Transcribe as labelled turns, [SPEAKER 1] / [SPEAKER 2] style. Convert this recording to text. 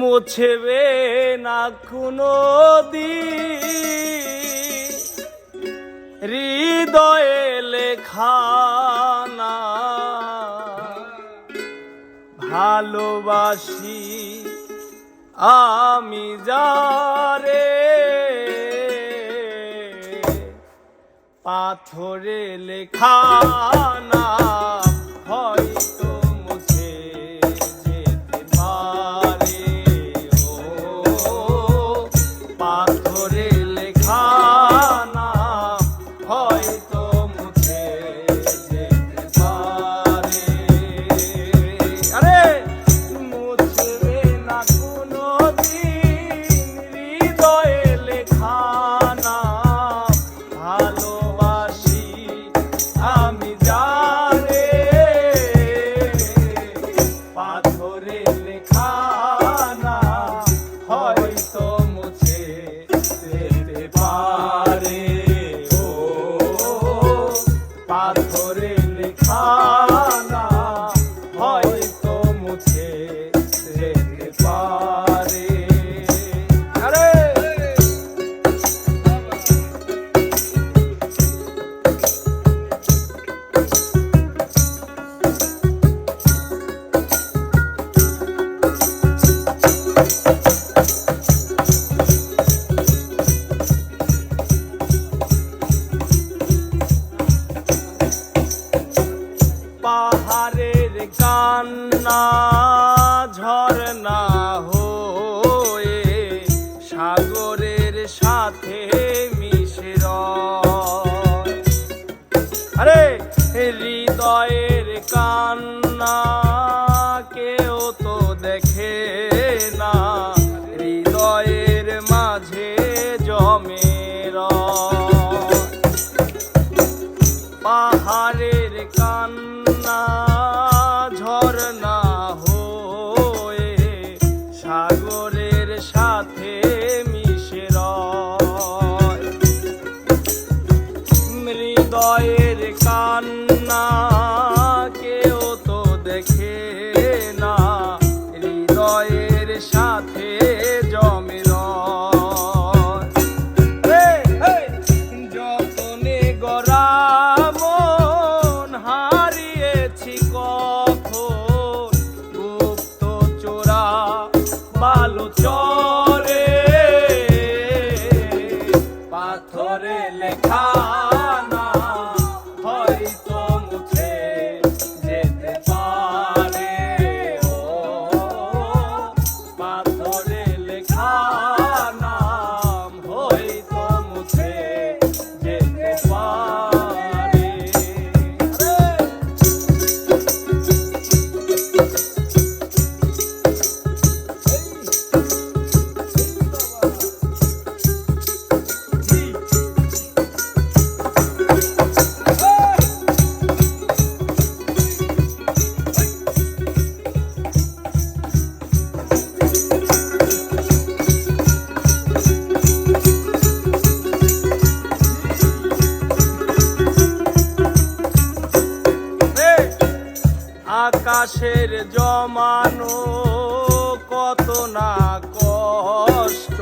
[SPEAKER 1] মোছেবে না কোনো হৃদয়ে লেখানা ভালোবাসি আমি যারে। পাথরে লেখানা হয়তো করে লেখা না। পাহাড়ের কান্না ঝরনা হয়ে সাগরের সাথে মিশে আরে হৃদয়ের কান্না কখন গুপ্ত চোরা বালু চরে পাথরে লেখ চাষের জমানো কত না কষ্ট।